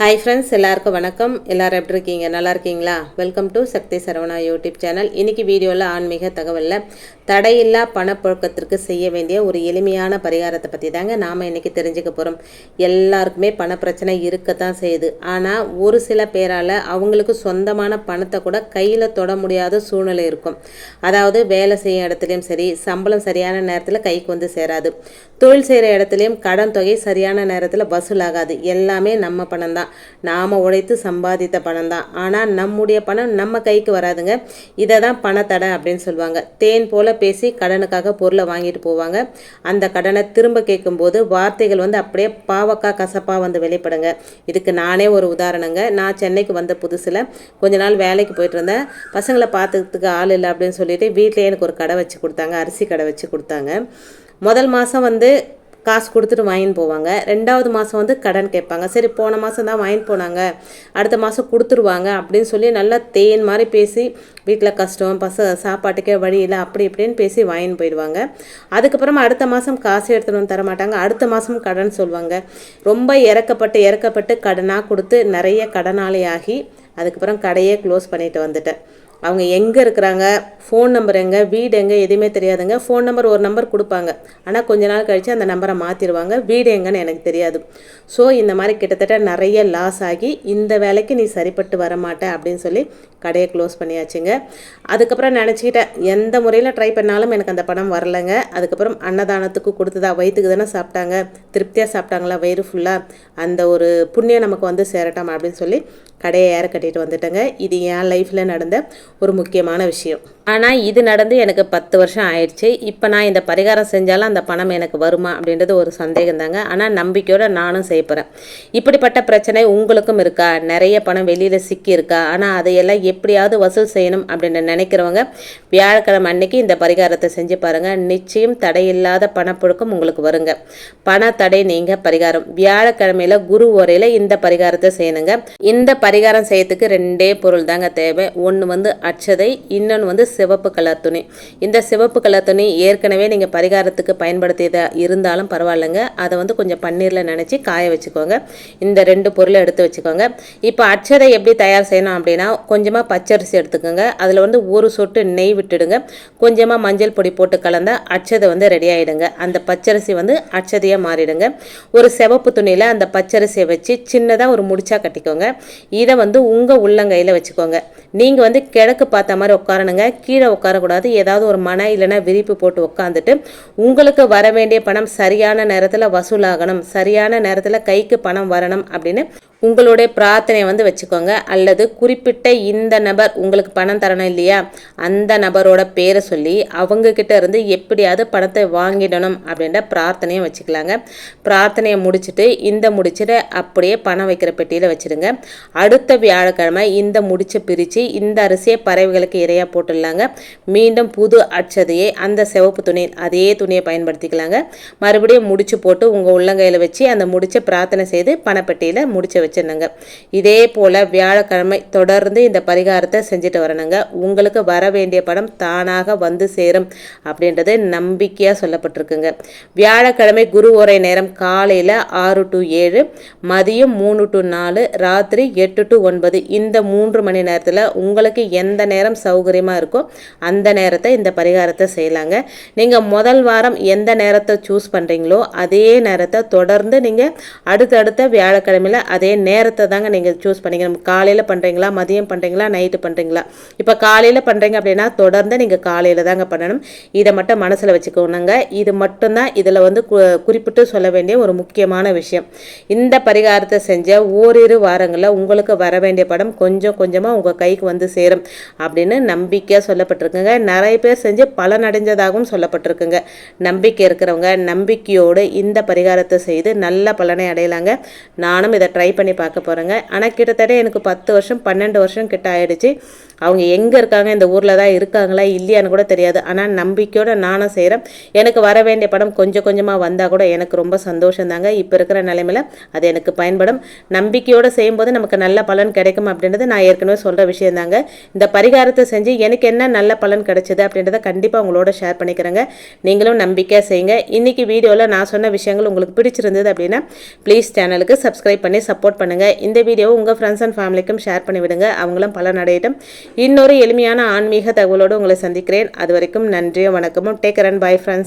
Hi friends எல்லாருக்கும் வணக்கம். எல்லாரும் எப்படி இருக்கீங்க? நல்லா இருக்கீங்களா? Welcome to Sakthi Saravana YouTube channel இன்னைக்கு வீடியோவில் ஆன்மீக தகவலில் தடையில்லா பணப்புழக்கத்திற்கு செய்ய வேண்டிய ஒரு எளிமையான பரிகாரத்தை பற்றி தாங்க நாம் இன்றைக்கி தெரிஞ்சுக்க போகிறோம் எல்லாருக்குமே பணப்பிரச்சனை இருக்கத்தான் செய்யுது. ஆனால் ஒரு சில பேரால் அவங்களுக்கு சொந்தமான பணத்தை கூட கையில் தொட முடியாத சூழ்நிலை இருக்கும். அதாவது வேலை செய்யும் இடத்துலையும் சரி சம்பளம் சரியான நேரத்தில் கைக்கு வந்து சேராது. தொழில் செய்கிற இடத்துலையும் கடன் தொகை சரியான நேரத்தில் வசூலாகாது. எல்லாமே நம்ம பணம் தான் நாம் உழைத்து சம்பாதித்த பணம் தான். ஆனால் நம்முடைய பணம் நம்ம கைக்கு வராதுங்க. இதை தான் பணத்தடை அப்படின்னு சொல்லுவாங்க. தேன் போல பேசி கடனுக்காக பொருளை வாங்கிட்டு போவாங்க. அந்த கடனை திரும்ப கேட்கும்போது வார்த்தைகள் வந்து அப்படியே பாவக்கா கசப்பாக வந்து வெளிப்படுங்க. இதுக்கு நானே ஒரு உதாரணங்க. நான் சென்னைக்கு வந்த புதுசில் கொஞ்ச நாள் வேலைக்கு போயிட்டு இருந்தேன். பசங்களை பார்த்துக்கிறதுக்கு ஆள் இல்லை அப்படின்னு சொல்லிட்டு வீட்டிலே எனக்கு ஒரு கடை வச்சு கொடுத்தாங்க. அரிசி கடை வச்சு கொடுத்தாங்க. முதல் மாதம் வந்து காசு கொடுத்துட்டு வாங்கின்னு போவாங்க. ரெண்டாவது மாதம் வந்து கடன் கேட்பாங்க. சரி போன மாதம் தான் வாங்கிட்டு போனாங்க. அடுத்த மாதம் கொடுத்துருவாங்க அப்படின்னு சொல்லி நல்லா தேன் மாதிரி பேசி வீட்டில் கஷ்டம் பச சாப்பாட்டுக்கே வழி இல்லை அப்படி இப்படின்னு பேசி வாங்கின்னு போயிடுவாங்க. அதுக்கப்புறமா அடுத்த மாதம் காசு எடுத்துகிட்டு வந்து தர மாட்டாங்க அடுத்த மாதம் கடன் சொல்லுவாங்க. ரொம்ப இறக்கப்பட்டு இறக்கப்பட்டு கடனாக கொடுத்து நிறைய கடனாளி ஆகி அதுக்கப்புறம் கடையே க்ளோஸ் பண்ணிட்டு வந்துட்டேன். அவங்க எங்கே இருக்கிறாங்க ஃபோன் நம்பர் எங்கே வீடு எங்கே எதுவுமே தெரியாதுங்க. ஃபோன் நம்பர் ஒரு நம்பர் கொடுப்பாங்க. ஆனால் கொஞ்ச நாள் கழித்து அந்த நம்பரை மாற்றிடுவாங்க வீடு எங்கன்னு எனக்கு தெரியாது. ஸோ இந்த மாதிரி கிட்டத்தட்ட நிறைய லாஸ் ஆகி இந்த வேலைக்கு நீ சரிப்பட்டு வர மாட்ட அப்படின்னு சொல்லி கடையை க்ளோஸ் பண்ணியாச்சுங்க. அதுக்கப்புறம் நினச்சிக்கிட்டேன் எந்த முறையில் ட்ரை பண்ணாலும் எனக்கு அந்த பணம் வரலைங்க. அதுக்கப்புறம் அன்னதானத்துக்கு கொடுத்ததா வயிற்றுக்கு தானே சாப்பிட்டாங்க. திருப்தியாக சாப்பிட்டாங்களா வயிறு ஃபுல்லாக அந்த ஒரு புண்ணியம் நமக்கு வந்து சேரட்டும் அப்படின்னு சொல்லி கடையை ஏற கட்டிட்டு வந்துட்டேங்க. இது என் லைஃப்பில் நடந்த ஒரு முக்கியமான விஷயம். ஆனால் இது நடந்து எனக்கு பத்து வருஷம் ஆயிடுச்சு. இப்போ நான் இந்த பரிகாரம் செஞ்சாலும் அந்த பணம் எனக்கு வருமா அப்படின்றது ஒரு சந்தேகம் தாங்க ஆனால் நம்பிக்கையோடு நானும் செய்யப்படுறேன் இப்படிப்பட்ட பிரச்சனை உங்களுக்கும் இருக்கா? நிறைய பணம் வெளியில் சிக்கி இருக்கா ஆனால் அதையெல்லாம் எப்படியாவது வசூல் செய்யணும் அப்படின்னு நினைக்கிறவங்க வியாழக்கிழமை அன்னைக்கு இந்த பரிகாரத்தை செஞ்சு பாருங்கள் நிச்சயம் தடையில்லாத பணப்புழக்கம் உங்களுக்கு வருங்க. பண தடை நீங்கள் பரிகாரம். வியாழக்கிழமையில் குரு ஓரையில் இந்த பரிகாரத்தை செய்யணுங்க. இந்த பரிகாரம் செய்யறதுக்கு ரெண்டே பொருள் தாங்க தேவை. ஒன்று வந்து அச்சதை இன்னொன்று வந்து சிவப்பு கலர் துணி. இந்த சிவப்பு கலர் துணி ஏற்கனவே நீங்கள் பரிகாரத்துக்கு பயன்படுத்தியதாக இருந்தாலும் பரவாயில்லைங்க. அதை வந்து கொஞ்சம் பன்னீரில் நினச்சி காய வச்சுக்கோங்க. இந்த ரெண்டு பொருளை எடுத்து வச்சுக்கோங்க. இப்போ அச்சதை எப்படி தயார் செய்யணும் அப்படின்னா கொஞ்சமாக பச்சரிசி எடுத்துக்கோங்க. அதில் வந்து ஒரு சொட்டு நெய் விட்டுடுங்க. கொஞ்சமாக மஞ்சள் பொடி போட்டு கலந்தால் அச்சதை வந்து ரெடி ஆகிடுங்க அந்த பச்சரிசி வந்து அச்சதையாக மாறிடுங்க. ஒரு சிவப்பு துணியில் அந்த பச்சரிசியை வச்சு சின்னதாக ஒரு முடிச்சா கட்டிக்கோங்க. இதை வந்து உங்கள் உள்ளங்கையில் வச்சுக்கோங்க. நீங்கள் வந்து கிழக்கு பார்த்த மாதிரி உட்காரணுங்க. கீழே உட்காரக்கூடாது. ஏதாவது ஒரு மன இல்லைன்னா விரிப்பு போட்டு உட்காந்துட்டு உங்களுக்கு வர வேண்டிய பணம் சரியான நேரத்தில் வசூலாகணும். சரியான நேரத்தில் கைக்கு பணம் வரணும் அப்படின்னு உங்களுடைய பிரார்த்தனை வந்து வச்சுக்கோங்க. அல்லது குறிப்பிட்ட இந்த நபர் உங்களுக்கு பணம் தரணும் இல்லையா? அந்த நபரோட பேரை சொல்லி அவங்கக்கிட்ட இருந்து எப்படியாவது பணத்தை வாங்கிடணும் அப்படின்ற பிரார்த்தனையும் வச்சுக்கலாங்க. பிரார்த்தனையை முடிச்சுட்டு இந்த முடிச்சுட்டு அப்படியே பணம் வைக்கிற பெட்டியில் வச்சுடுங்க. அடுத்த வியாழக்கிழமை இந்த முடிச்சை பிரித்து இந்த அரிசியை பறவைகளுக்கு இரையாக போட்டுடலாங்க. மீண்டும் புது அச்சதையை அந்த சிவப்பு துணி அதே துணியை பயன்படுத்திக்கலாங்க. மறுபடியும் முடிச்சு போட்டு உங்கள் உள்ளங்கையில் வச்சு அந்த முடிச்சை பிரார்த்தனை செய்து பணப்பெட்டியில் முடிச்ச வச்சிருந்தேங்க இதே போல் வியாழக்கிழமை தொடர்ந்து இந்த பரிகாரத்தை செஞ்சுட்டு வரணுங்க. உங்களுக்கு வர வேண்டிய படம் தானாக வந்து சேரும் அப்படின்றது நம்பிக்கையாக சொல்லப்பட்டிருக்குங்க. வியாழக்கிழமை குரு உரை நேரம் காலையில் ஆறு டு ஏழு மதியம் மூணு டு நாலு ராத்திரி எட்டு டு ஒன்பது. இந்த மூன்று மணி நேரத்தில் உங்களுக்கு எந்த நேரம் சௌகரியமாக இருக்கோ அந்த நேரத்தை இந்த பரிகாரத்தை செய்யலாங்க. நீங்கள் முதல் வாரம் எந்த நேரத்தை சூஸ் பண்ணுறீங்களோ அதே நேரத்தை தொடர்ந்து நீங்கள் அடுத்தடுத்த வியாழக்கிழமையில் அதே நேரத்தை தாங்க நீங்கள் சூஸ் பண்ணிக்கணும். காலையில் பண்ணுறீங்களா மதியம் பண்ணுறீங்களா நைட்டு பண்ணுறீங்களா இப்போ காலையில் பண்ணுறீங்க அப்படின்னா தொடர்ந்து நீங்கள் காலையில் தாங்க பண்ணணும். இதை மட்டும் மனசில் வச்சுக்கணுங்க. இது மட்டும்தான் இதில் வந்து கு குறிப்பிட்டு சொல்ல வேண்டிய ஒரு முக்கியமான விஷயம். இந்த பரிகாரத்தை செஞ்ச ஓரிரு வாரங்களில் உங்களுக்கு வர வேண்டிய படம் கொஞ்சம் கொஞ்சமாக உங்கள் கைக்கு வந்து சேரும் அப்படின்னு நம்பிக்கையாக சொல்லப்பட்டிருக்குங்க. நிறைய பேர் செஞ்சு பலனடைஞ்சதாகவும் சொல்லப்பட்டிருக்குங்க. நம்பிக்கை இருக்கிறவங்க நம்பிக்கையோடு இந்த பரிகாரத்தை செய்து நல்ல பலனை அடையலாங்க. நானும் இதை ட்ரை பண்ணி பார்க்க போகிறேங்க ஆனால் கிட்டத்தட்ட எனக்கு பத்து வருஷம் பன்னெண்டு வருஷம் கிட்ட ஆயிடுச்சு. அவங்க எங்கே இருக்காங்க இந்த ஊரில் தான் இருக்காங்களா இல்லையான்னு கூட தெரியாது. ஆனால் நம்பிக்கையோடு நானும் செய்கிறேன் எனக்கு வர வேண்டிய படம் கொஞ்சம் கொஞ்சமாக வந்தால் கூட எனக்கு ரொம்ப சந்தோஷம் தாங்க இப்போ இருக்கிற நிலைமையில் அது எனக்கு பயன்படும். நம்பிக்கையோடு செய்யும்போது நமக்கு நல்ல பலன் கிடைக்கும் அப்படின்றது நான் ஏற்கனவே சொல்கிற விஷயம் தாங்க இந்த பரிகாரத்தை செஞ்சு எனக்கு என்ன நல்ல பலன் கிடைச்சது அப்படின்றத கண்டிப்பாக உங்களோட ஷேர் பண்ணிக்கிறேங்க. நீங்களும் நம்பிக்கையாக செய்யுங்க. இன்றைக்கி வீடியோவில் நான் சொன்ன விஷயங்கள் உங்களுக்கு பிடிச்சிருந்தது அப்படின்னா ப்ளீஸ் சேனலுக்கு சப்ஸ்கிரைப் பண்ணி சப்போர்ட் சப்போர்ட் பண்ணுங்கள் இந்த வீடியோவை உங்கள் ஃப்ரெண்ட்ஸ் அண்ட் ஃபேமிலிக்கும் ஷேர் பண்ணி விடுங்க. அவங்களும் பல நடையிட்டும் இன்னொரு எளிமையான ஆன்மீக தகவலோடு உங்களை சந்திக்கிறேன். அது வரைக்கும் நன்றியும் வணக்கமும். Take and bye friends